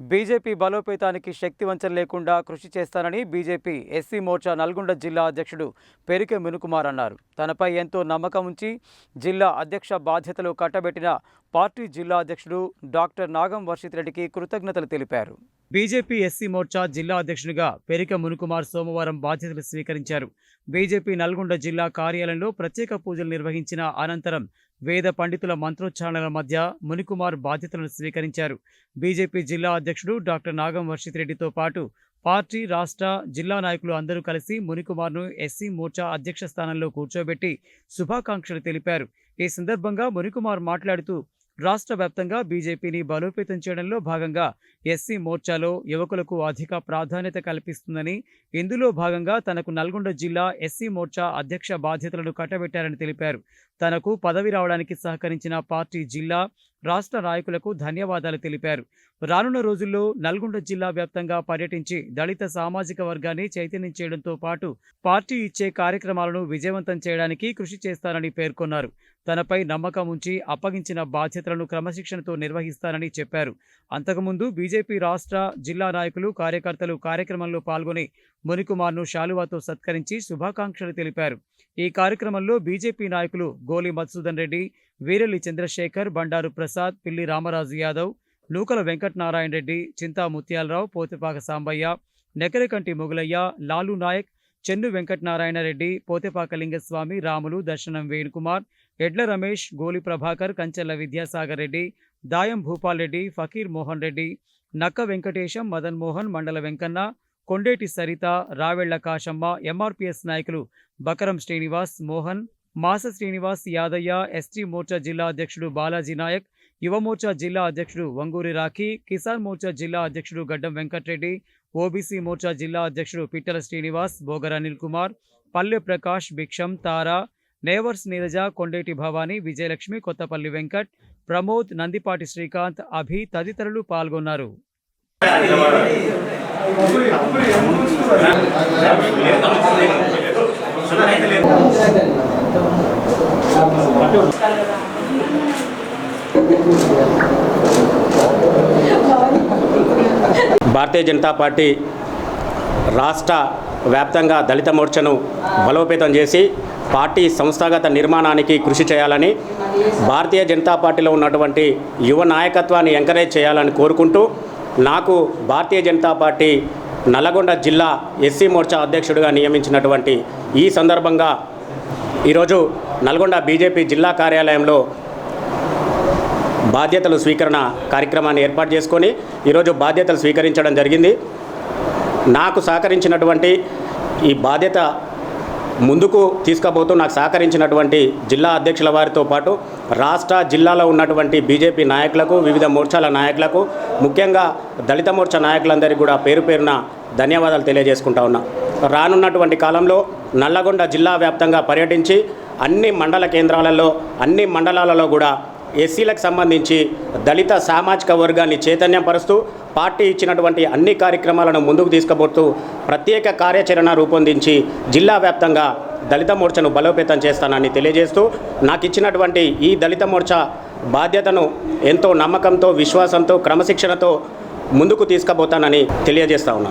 BJP బలోపేతానికి శక్తి వంచన లేకుండా కృషి చేస్తానని బీజేపీ ఎస్సీ మోర్చా నల్గొండ జిల్లా అధ్యక్షుడు పెరికె మునుకుమార్ అన్నారు. తనపై ఎంతో నమ్మకం ఉంచి జిల్లా అధ్యక్ష బాధ్యతలు కట్టబెట్టిన పార్టీ జిల్లా అధ్యక్షుడు డాక్టర్ నాగం వర్షిత్ రెడ్డికి కృతజ్ఞతలు తెలిపారు. బీజేపీ ఎస్సీ మోర్చా జిల్లా అధ్యక్షునిగా పెరిక మునుకుమార్ సోమవారం బాధ్యతలు స్వీకరించారు. బీజేపీ నల్గొండ జిల్లా కార్యాలయంలో ప్రత్యేక పూజలు నిర్వహించిన అనంతరం వేద పండితుల మంత్రోచ్చారణల మధ్య మునికుమార్ బాధ్యతలను స్వీకరించారు. బీజేపీ జిల్లా అధ్యక్షుడు డాక్టర్ నాగం వర్షిత్ రెడ్డితో పాటు పార్టీ రాష్ట్ర జిల్లా నాయకులు అందరూ కలిసి మునికుమార్ను ఎస్సీ మోర్చా అధ్యక్ష స్థానంలో కూర్చోబెట్టి శుభాకాంక్షలు తెలిపారు. ఈ సందర్భంగా మునికుమార్ మాట్లాడుతూ రాష్ట్ర వ్యాప్తంగా బీజేపీని బలోపేతం చేయడంలో భాగంగా ఎస్సీ మోర్చాలో యువకులకు అధిక ప్రాధాన్యత కల్పిస్తుందని ఇందులో భాగంగా తనకు నల్గొండ జిల్లా ఎస్సీ మోర్చా అధ్యక్ష బాధ్యతలను కట్టబెట్టారని తెలిపారు. తనకు పదవి రావడానికి సహకరించిన పార్టీ జిల్లా రాష్ట్ర నాయకులకు ధన్యవాదాలు తెలిపారు. రానున్న రోజుల్లో నల్గొండ జిల్లా వ్యాప్తంగా పర్యటించి దళిత సామాజిక వర్గాన్ని చైతన్యం చేయడంతో పాటు పార్టీ ఇచ్చే కార్యక్రమాలను విజయవంతం చేయడానికి కృషి చేస్తానని పేర్కొన్నారు. తనపై నమ్మకం ఉంచి అప్పగించిన బాధ్యతలను క్రమశిక్షణతో నిర్వహిస్తానని చెప్పారు. అంతకుముందు బీజేపీ రాష్ట్ర జిల్లా నాయకులు కార్యకర్తలు కార్యక్రమంలో పాల్గొని మునికుమార్ను శాలువాతో సత్కరించి శుభాకాంక్షలు తెలిపారు. ఈ కార్యక్రమంలో బీజేపీ నాయకులు గోలి మధుసూదన్ రెడ్డి వీరల్లి చంద్రశేఖర్ బండారు ప్రసాద్ పిల్లి రామరాజు యాదవ్ నూకల వెంకటనారాయణ రెడ్డి చింతా ముత్యాలరావు పోతిపాక సాంబయ్య నెకరకంటి మొగులయ్య లాలు నాయక్ చెన్ను వెంకటనారాయణ రెడ్డి పోతేపాక లింగస్వామి రాములు దర్శనం వేణుకుమార్ ఎడ్ల రమేష్ గోలి ప్రభాకర్ కంచెల్ల విద్యాసాగర్ రెడ్డి దాయం భూపాల్ రెడ్డి ఫకీర్ మోహన్ రెడ్డి నక్క వెంకటేశం మదన్ మోహన్ మండల వెంకన్న కొండేటి సరిత రావెళ్ళ కాశమ్మ ఎంఆర్పిఎస్ నాయకులు బకరం శ్రీనివాస్ మోహన్ మాస శ్రీనివాస్ యాదయ్య ఎస్టీ మోర్చా జిల్లా అధ్యక్షుడు బాలాజీ నాయక్ యువమోర్చా జిల్లా అధ్యక్షుడు వంగూరి రాఖీ కిసాన్ మోర్చా జిల్లా అధ్యక్షుడు గడ్డం వెంకట్రెడ్డి ఓబీసీ మోర్చా జిల్లా అధ్యక్షుడు పిట్టల శ్రీనివాస్ బోగర్ అనిల్ కుమార్ పల్లె ప్రకాష్ భిక్షం తారా నేవర్స్ నీరజ కొండేటి భవానీ విజయలక్ష్మి కొత్తపల్లి వెంకట్ ప్రమోద్ నందిపాటి శ్రీకాంత్ అభి తదితరులు పాల్గొన్నారు. భారతీయ జనతా పార్టీ రాష్ట్ర వ్యాప్తంగా దళిత మోర్చను బలోపేతం చేసి పార్టీ సంస్థాగత నిర్మాణానికి కృషి చేయాలని భారతీయ జనతా పార్టీలో ఉన్నటువంటి యువ నాయకత్వాన్ని ఎంకరేజ్ చేయాలని కోరుకుంటూ నాకు భారతీయ జనతా పార్టీ నల్లగొండ జిల్లా ఎస్సీ మోర్చా అధ్యక్షుడిగా నియమించినటువంటి ఈ సందర్భంగా ఈరోజు నల్గొండ బీజేపీ జిల్లా కార్యాలయంలో బాధ్యతలు స్వీకరణ కార్యక్రమాన్ని ఏర్పాటు చేసుకొని ఈరోజు బాధ్యతలు స్వీకరించడం జరిగింది. నాకు సహకరించినటువంటి ఈ బాధ్యత ముందుకు తీసుకుపోతూ నాకు సహకరించినటువంటి జిల్లా అధ్యక్షుల వారితో పాటు రాష్ట్ర జిల్లాలో ఉన్నటువంటి బీజేపీ నాయకులకు వివిధ మోర్చాల నాయకులకు ముఖ్యంగా దళిత మోర్చా నాయకులందరికీ కూడా పేరు పేరున ధన్యవాదాలు తెలియజేసుకుంటా ఉన్నా. రానున్నటువంటి కాలంలో నల్లగొండ జిల్లా వ్యాప్తంగా పర్యటించి అన్ని మండల కేంద్రాలలో అన్ని మండలాలలో కూడా ఎస్సీలకు సంబంధించి దళిత సామాజిక వర్గాన్ని చైతన్యపరుస్తూ పార్టీ ఇచ్చినటువంటి అన్ని కార్యక్రమాలను ముందుకు తీసుకుపోతూ ప్రత్యేక కార్యాచరణ రూపొందించి జిల్లా వ్యాప్తంగా దళిత మోర్చను బలోపేతం చేస్తానని తెలియజేస్తూ నాకు ఇచ్చినటువంటి ఈ దళిత మోర్చా బాధ్యతను ఎంతో నమ్మకంతో విశ్వాసంతో క్రమశిక్షణతో ముందుకు తీసుకుపోతానని తెలియజేస్తా ఉన్నాను